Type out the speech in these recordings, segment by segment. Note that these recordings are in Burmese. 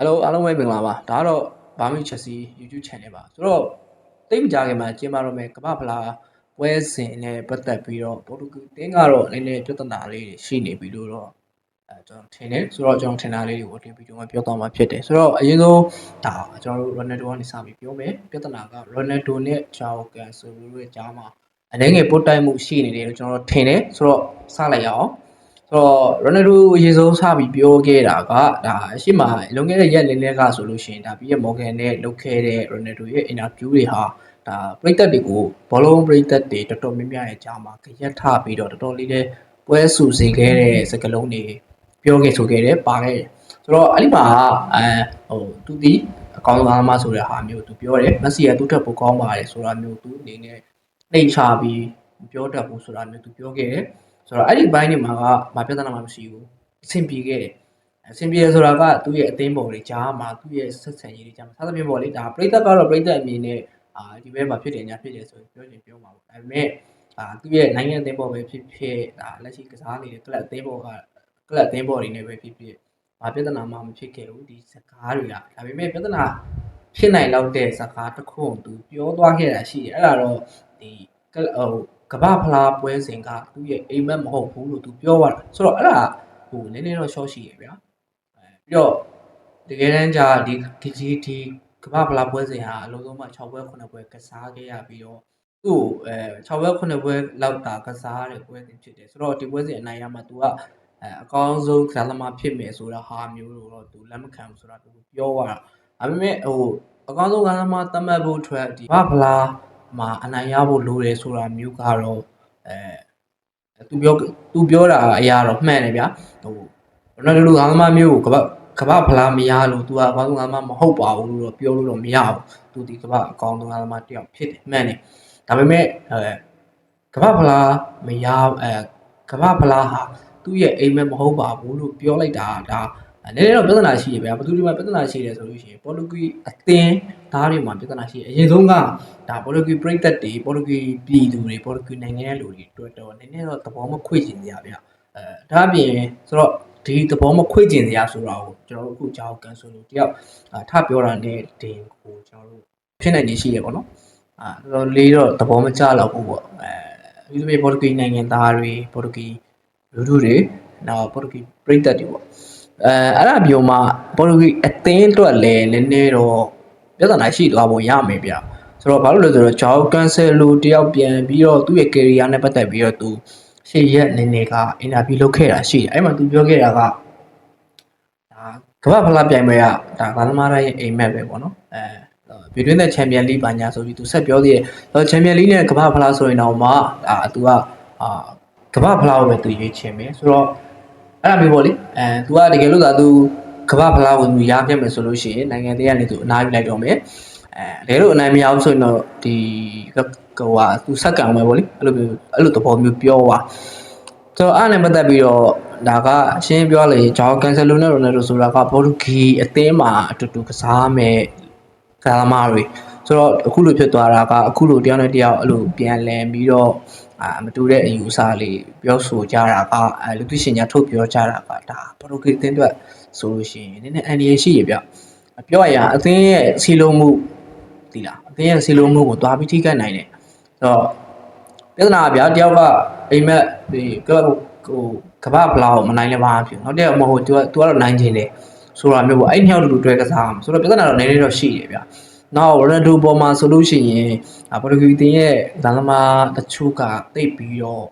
Hello အားလုံးပဲမင်္ဂလာပါဒါကတော့ Barmy Chelsea YouTube channel ပါဆိုတော့တိတ်မကြခင်မှာကျင်းပတော့မယ်ကမ္ဘာဖလားပွဲစဉ်နဲ့ပတ်သက်ပြီးတော့ပေါ်တူဂီတင်းကတော့နည်းနည်းပြဿနာလေးတွေရှိနေပြီလို့တော့အဲကျွန်တော်ထင်တယ်ဆိုတော့ကျွန်တော်ထင်တာလေးတွေကိုဒီဗီဒီယိုမှာပြောသွားမှာဖြစ်တယ်ဆိုတော့အရင်ဆုံးဒါကျွန်တော်တို့ Ronaldo ကနေစပြီးပြောမယ်ပြဿနာက Ronaldo နဲ့ Joao Cancelo တို့ရဲ့ကြားမှာအနေငယ်ပုတ်တိုက်မှုရှိနေတယ်လို့ကျွန်တော်ထင်တယ်ဆိုတော့စလိုက်ရအောင် ဆိုတော့ Ronaldo အရင်ဆုံးစပြီးပြောခဲ့တာကဒါအရှိမလွန်ခဲ့တဲ့ရက်လင်းလက်ကဆိုလို့ရှိရင်ဒါပြီးရ Morgan နဲ့လုပ်ခဲ့တဲ့ Ronaldo ရဲ့ interview တွေဟာဒါပရိသတ်တွေကိုဘောလုံးပရိသတ်တွေတော်တော်များများရဲ့ကြားမှာကြရက်ထပြီးတော့တော်တော်လေးလေးပွဲဆူစေခဲ့တဲ့စကားလုံးတွေပြောခဲ့ဆိုခဲ့တယ်ပါခဲ့တယ်ဆိုတော့အဲ့ဒီမှာအဲဟိုသူဒီအကောင်းဆုံးသမားဆိုတဲ့ဟာမျိုးသူပြောတယ်မက်ဆီကသူ့ထက်ပိုကောင်းပါတယ်ဆိုတာမျိုးသူအနေနဲ့နှိမ်ချပြီးမပြောတတ်ဘူးဆိုတာမျိုးသူပြောခဲ့တယ် ဆိုတော့အဲ့ဒီဘိုင်းတွေမှာကမပြဿနာမှမရှိဘူးအဆင်ပြေခဲ့တယ်အဆင်ပြေတယ်ဆိုတာကသူ့ရဲ့အသင်းပေါ်တွေကြားမှာသူ့ရဲ့ဆက်ဆံရေးတွေကြားမှာသာသဖြင့်ပေါ့လေဒါပြိသက်ကတော့ပြိသက်အမြင်နဲ့အာဒီဘက်မှာဖြစ်တယ်ညာဖြစ်တယ်ဆိုရင်ပြောရင်ပြောမှာပေါ့ဒါပေမဲ့အာသူ့ရဲ့နိုင်ငံအသင်းပေါ်ပဲဖြစ်ဖြစ်ဒါလက်ရှိကစားနေတဲ့ကလပ်အသင်းပေါ်ကကလပ်အသင်းပေါ်တွေနဲ့ပဲဖြစ်ဖြစ်ဘာပြဿနာမှမဖြစ်ခဲ့ဘူးဒီစကားတွေကဒါပေမဲ့ပြဿနာဖြစ်နိုင်လောက်တဲ့စကားတစ်ခုကိုသူပြောသွားခဲ့တာရှိတယ်အဲ့ဒါတော့ဒီကလပ်ဟို ကမ္ဘာဖလားပွဲစဉ်ကသူ့ရဲ့အိမ်မက်မဟုတ်ဘူးလို့သူပြောသွားတာဆိုတော့အဲ့ဒါဟိုနည်းနည်းတော့ short ရှိရဗျာအဲပြီးတော့တကယ်တမ်းကြာဒီဒီဒီဒီကမ္ဘာဖလားပွဲစဉ်ဟာအလုံးစုံမှ6ပွဲ9ပွဲကစားခဲ့ရပြီးတော့သူ့အဲ6ပွဲ9ပွဲလောက်တာကစားတဲ့ပွဲစဉ်ဖြစ်တယ်ဆိုတော့ဒီပွဲစဉ်အနိုင်ရမှာ तू ကအဲအကောင်းဆုံးကစားသမားဖြစ်မယ်ဆိုတာဟာမျိုးလို့တော့ तू လက်မခံဘူးဆိုတာ तू ပြောသွားတာဒါပေမဲ့ဟိုအကောင်းဆုံးကစားသမားသတ်မှတ်ဖို့အတွက်ဒီကမ္ဘာဖလား မှာအနိုင်ရဖို့လိုတယ်ဆိုတာမျိုးကတော့အဲသူပြောသူပြောတာအရာတော့မှန်တယ်ဗျာဟိုရိုနယ်ဒိုလိုငါးသမားမျိုးကိုကမ္ဘာကမ္ဘာဖလားမရလို့ तू ကအကောင်းဆုံးငါးသမားမဟုတ်ပါဘူးလို့တော့ပြောလို့တော့မရဘူး तू ဒီကမ္ဘာအကောင်းဆုံးငါးသမားတစ်ယောက်ဖြစ်တယ်မှန်တယ်ဒါပေမဲ့အဲကမ္ဘာဖလားမရအဲကမ္ဘာဖလားဟာသူ့ရဲ့အိမ်မက်မဟုတ်ပါဘူးလို့ပြောလိုက်တာဒါ နည်းနည်းတော့ပြဿနာရှိရဗျာဘသူဒီမှာပြဿနာရှိတယ်ဆိုလို့ရှိရင်ပေါ်တူဂီအသင်းသားတွေမှာပြဿနာရှိတယ်အရင်ဆုံးကဒါပေါ်တူဂီပရိသတ်တွေပေါ်တူဂီပြည်သူတွေပေါ်တူဂီနိုင်ငံရဲ့လူတွေတွေ့တော့နည်းနည်းတော့သဘောမခွေ့ကျင်ကြဗျအဲဒါအပြင်ဆိုတော့ဒီသဘောမခွေ့ကျင်ကြဆိုတာကိုကျွန်တော်တို့အခုကြောက်ကန်ဆိုလို့တယောက်ထပြောတာနဲ့တင်ကိုကျွန်တော်တို့ဖြစ်နိုင်နေရှိရပေါ့နော်အာတော်တော်လေးတော့သဘောမကျတော့ဘူးပေါ့အဲဒီလိုမျိုးပေါ်တူဂီနိုင်ငံသားတွေပေါ်တူဂီလူထုတွေနောက်ပေါ်တူဂီပရိသတ်တွေပေါ့ အဲအဲ့ဒါပြောမှပေါ်တူဂီအသင်းအတွက်လည်းနည်းနည်းတော့ပြဿနာရှိသွားပုံရမယ်ဗျဆိုတော့ဘာလို့လဲဆိုတော့ဂျောက်ကန်ဆယ်လိုတယောက်ပြန်ပြီးတော့သူ့ရဲ့ career နဲ့ပတ်သက်ပြီးတော့သူရှေ့ရက်နေနေကအင်တာဗျူးလုပ်ခဲ့တာရှိတယ်အဲ့မှာသူပြောခဲ့တာကဒါကမ္ဘာဖလားပြိုင်ပွဲကဒါဘာသမားရဲ့အိမ်မက်ပဲပေါ့နော်အဲပြည်တွင်းတဲ့ချန်ပီယံလိဘာညာဆိုပြီးသူဆက်ပြောသေးတယ်ဆိုတော့ချန်ပီယံလိနဲ့ကမ္ဘာဖလားဆိုရင်တော့မှဒါသူကအာကမ္ဘာဖလားကိုပဲသူရွေးချယ်မယ်ဆိုတော့ အဲ့ဒါမျိုးပေါ့လေအဲသူကတကယ်လို့သာသူကမ္ဘာဖလားကိုသူရခဲ့မယ်ဆိုလို့ရှိရင်နိုင်ငံသေးကနေသူအနားယူလိုက်တော့မယ်အဲလေလို့အနိုင်မရဘူးဆိုရင်တော့ဒီဟိုဟာသူစက္ကန့်ပဲဗောလေအဲ့လိုမျိုးအဲ့လိုသဘောမျိုးပြောသွားဆိုတော့အဲ့နဲ့ပတ်သက်ပြီးတော့ဒါကအရှင်းပြောလေဂျောကန်ဆယ်လိုနဲ့ရိုနယ်ဒိုဆိုတာကဘော်ဒူဂီအသင်းမှာအတူတူကစားမယ်ကစားသမားတွေ ဆိုတော့အခုလိုဖြစ်သွားတာကအခုလိုတယောက်နဲ့တယောက်အဲ့လိုပြန်လည်ပြီးတော့အာမတူတဲ့အယူအဆလေးပြောဆိုကြတာကအဲလူသိရှင်ညာထုတ်ပြောကြတာကဒါဘော်ဒူဂီအသင်းအတွက်ဆိုလို့ရှိရင်နည်းနည်းအန်ဒီရရှိရပြပြောရရင်အသင်းရဲ့စီလုံးမှုသိလားအသင်းရဲ့စီလုံးမှုကိုတွားပြီးထိခိုက်နိုင်တယ်အဲ့တော့ပြဿနာကဗျာတယောက်ကအိမ်မက်ဒီကလပ်ဟိုကမ္ဘာဖလားကိုမနိုင်လည်းပါဖြစ်နောက်တစ်ယောက်မဟုတ်သူကသူကတော့နိုင်ခြင်းတယ်ဆိုတာမျိုးပေါ့အဲ့နှစ်ယောက်တူတူတွဲကစားအောင်ဆိုတော့ပြဿနာတော့နည်းနည်းတော့ရှိတယ်ဗျာ နောက်ရိုနယ်ဒိုပေါ်မှာဆိုလို့ရှိရင်ပေါ်တူဂီတင်ရဲ့ဇာလမာတချို့ကတိတ်ပြီးတော့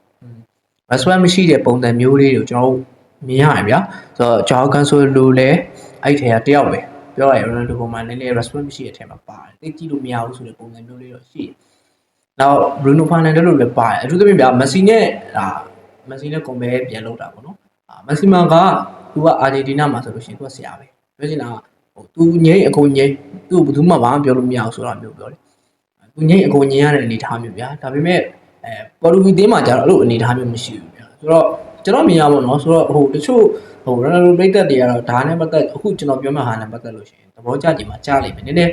မဆွဲမရှိတဲ့ပုံစံမျိုးလေးတွေကိုကျွန်တော်တို့မြင်ရတယ်ဗျာဆိုတော့ဂျောက်ကန်ဆိုလိုလဲအဲ့ထဲကတယောက်ပဲပြောရရင် Ronaldo ပုံမှာနည်းနည်း response မရှိတဲ့အထက်မှာပါတယ်။သိကြည့်လို့မရဘူးဆိုတဲ့ပုံစံမျိုးလေးတော့ရှိတယ်။နောက် Bruno Fernandes လို့လည်းပါတယ်။အထူးသဖြင့်ဗျာ Messi နဲ့ဒါ Messi နဲ့ compare ပြန်လုပ်တာပေါ့နော်။အာ Messi မှာကသူက Argentina မှာဆိုလို့ရှိရင်သူကဆရာပဲ။ပြောချင်တာကဟိုသူငိမ့်အကုန်ငိမ့် သူ့ဘယ်သူမှဘာမှပြောလို့မရဘူးဆိုတာမျိုးပြောတယ်။သူငိမ့်အကုန်ငိမ့်ရတဲ့အနေအထားမျိုးဗျာ။ဒါပေမဲ့အဲပေါ်တူဂီတင်းမှာကျတော့အဲ့လိုအနေအထားမျိုးမရှိဘူးဗျာ။ဆိုတော့ကျွန်တော်မြင်ရပါတော့ဆိုတော့ဟိုတချို့ဟို Ronaldo ပိတ်သက်တွေကတော့ဒါနဲ့ပတ်သက်အခုကျွန်တော်ပြောမှဟာနဲ့ပတ်သက်လို့ရှိရင်သဘောကျကြင်မှာကြားလိမ့်မယ်နည်းနည်း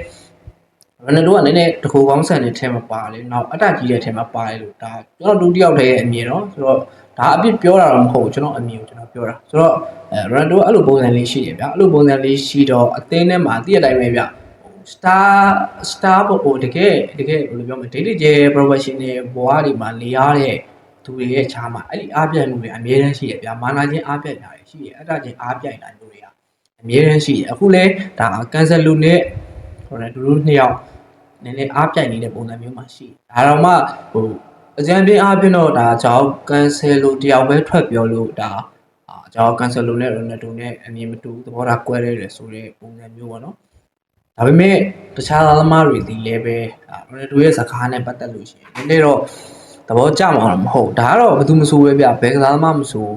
Ronaldo ကနည်းနည်းတခုကောင်းဆန်တဲ့ထဲမှာပါတယ်နောက်အတကြီးတဲ့ထဲမှာပါတယ်လို့ဒါကျွန်တော်ဒုတိယတည်းရဲ့အမြင်တော့ဆိုတော့ဒါအပြစ်ပြောတာတော့မဟုတ်ဘူးကျွန်တော်အမြင်ကိုကျွန်တော်ပြောတာဆိုတော့အဲရိုနယ်ဒိုကအဲ့လိုပုံစံလေးရှိတယ်ဗျာအဲ့လိုပုံစံလေးရှိတော့အသင်းထဲမှာတည့်ရတိုင်းပဲဗျ စတာစတာပေါ့ဟိုတကယ်တကယ်ဘယ်လိုပြောမလဲ daily ကျ professional ဘွားတွေမှာနေရတဲ့သူတွေရဲ့ခြားမှာအဲ့ဒီအားပြိုင်မှုတွေအများတန်းရှိတယ်ဗျာမာနာချင်းအားပြိုင်တာတွေရှိတယ်အဲ့ဒါချင်းအားပြိုင်တာမျိုးတွေကအများတန်းရှိတယ်အခုလဲဒါကန်ဆယ်လူနဲ့ဟိုလည်းသူတို့နှစ်ယောက်နည်းနည်းအားပြိုင်နေတဲ့ပုံစံမျိုးမှာရှိတယ်ဒါတော့မှဟိုအကြံပေးအားဖြင့်တော့ဒါကြောင့်ကန်ဆယ်လူတယောက်ပဲထွက်ပြောလို့ဒါအာကြောင့်ကန်ဆယ်လူနဲ့ရိုနယ်ဒိုနဲ့အမြင်မတူသဘောထားကွဲနေတယ်ဆိုတဲ့ပုံစံမျိုးပေါ့နော် ဒါပေမဲ့တခြားသားသမားတွေဒီလည်းပဲရိုနယ်ဒိုရဲ့စကားနဲ့ပတ်သက်လို့ရှိရင်နည်းနည်းတော့သဘောကျမှာတော့မဟုတ်ဒါကတော့ဘယ်သူမဆိုပဲဗျဘယ်ကစားသမားမဆို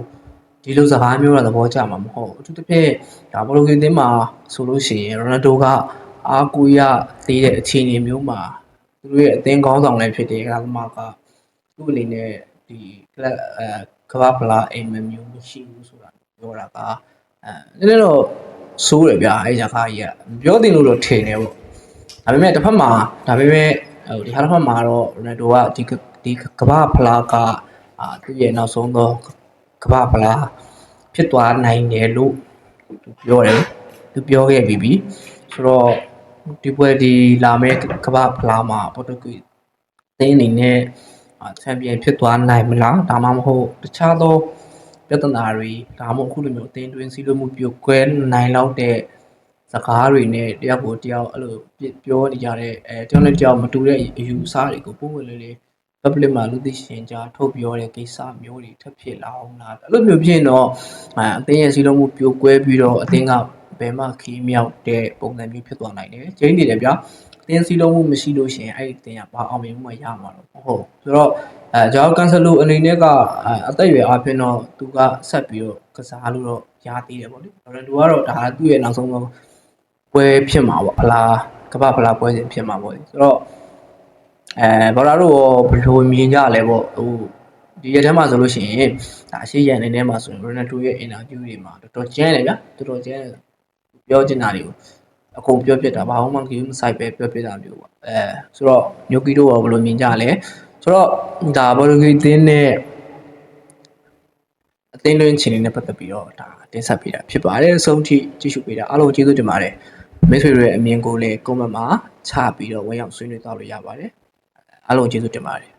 ဒီလိုစကားမျိုးတော့သဘောကျမှာမဟုတ်အထူးသဖြင့်ဒါဘောလုံးကင်းတင်းမှာဆိုလို့ရှိရင်ရိုနယ်ဒိုကအားကိုရသေးတဲ့အခြေအနေမျိုးမှာသူတို့ရဲ့အသင်းကောင်းဆောင်လည်းဖြစ်တဲ့ကစားသမားကသူ့အနေနဲ့ဒီကလပ်အဲကဘာဖလာအိမ်မမျိုးမရှိဘူးဆိုတာပြောတာကအဲနည်းနည်းတော့ ဆိုးတယ်ဗျာအဲ့ဒီဇာကားကြီးကပြောတင်လို့တော့ထင်တယ်ပေါ့ဒါပေမဲ့တစ်ဖက်မှာဒါပေမဲ့ဟိုဒီဟာတစ်ဖက်မှာတော့ရိုနယ်ဒိုကဒီဒီကမ္ဘာဖလားကအာသူ့ရဲ့နောက်ဆုံးသောကမ္ဘာဖလားဖြစ်သွားနိုင်တယ်လို့သူပြောတယ်သူပြောခဲ့ပြီးပြီဆိုတော့ဒီပွဲဒီလာမယ့်ကမ္ဘာဖလားမှာပေါ်တူဂီအသင်းအနေနဲ့ချန်ပီယံဖြစ်သွားနိုင်မလားဒါမှမဟုတ်တခြားသော ပြဿနာတွေဒါမှမဟုတ်အခုလိုမျိုးအသင်းတွင်းစည်းလုံးမှုပြုတ်ကွဲနိုင်လောက်တဲ့စကားတွေနဲ့တယောက်ကိုတယောက်အဲ့လိုပြောနေကြတဲ့အဲတယောက်နဲ့တယောက်မတူတဲ့အယူအဆတွေကိုပုံမှန်လေးလေး public မှာလူသိရှင်ကြားထုတ်ပြောတဲ့ကိစ္စမျိုးတွေထပ်ဖြစ်လာအောင်လားအဲ့လိုမျိုးဖြစ်ရင်တော့အဲအသင်းရဲ့စည်းလုံးမှုပြုတ်ကွဲပြီးတော့အသင်းကဘယ်မှခီးမြောက်တဲ့ပုံစံမျိုးဖြစ်သွားနိုင်တယ်ကျင်းနေတယ်ဗျာအသင်းစည်းလုံးမှုမရှိလို့ရှိရင်အဲ့ဒီအသင်းကဘာအောင်မြင်မှုမှရမှာတော့မဟုတ်ဆိုတော့ အဲဂျောကန်ဆယ်လိုအနေနဲ့ကအအသက်အရွယ်အပြင်တော့သူကဆက်ပြီးတော့ကစားလို့တော့ရသေးတယ်ပေါ့လေ။ဒါပေမဲ့သူကတော့ဒါသူ့ရဲ့နောက်ဆုံးတော့ပွဲဖြစ်မှာပေါ့ဖလားကမ္ဘာဖလားပွဲစဉ်ဖြစ်မှာပေါ့လေ။ဆိုတော့အဲဘော်လာတို့ရောဘယ်လိုမြင်ကြလဲပေါ့ဟိုဒီရက်ထဲမှာဆိုလို့ရှိရင်ဒါအရှိရန်အနေနဲ့မှာဆိုရင်ရိုနယ်ဒိုရဲ့အင်တာဗျူးတွေမှာတော်တော်ကျန်းတယ်ဗျာတော်တော်ကျန်းတယ်ပြောချင်တာတွေကိုအကုန်ပြောပြတာဘာမှမကြည့်မဆိုင်ပဲပြောပြတာမျိုးပေါ့အဲဆိုတော့ညိုကီတို့ရောဘယ်လိုမြင်ကြလဲ ဆိုတော့ဒါဘော်လဂီတင်းနဲ့အသင်းလွှင့်ချင်နေတဲ့ပတ်သက်ပြီးတော့ဒါတင်ဆက်ပေးတာဖြစ်ပါတယ်အဆုံးထိကြည့်ရှုပေးတာအားလုံးကျေးဇူးတင်ပါတယ်မိတ်ဆွေတွေရဲ့အမြင်ကိုလည်း comment မှာချပြီးတော့ဝင်ရောက်ဆွေးနွေးသွားလို့ရပါတယ်အားလုံးကျေးဇူးတင်ပါတယ်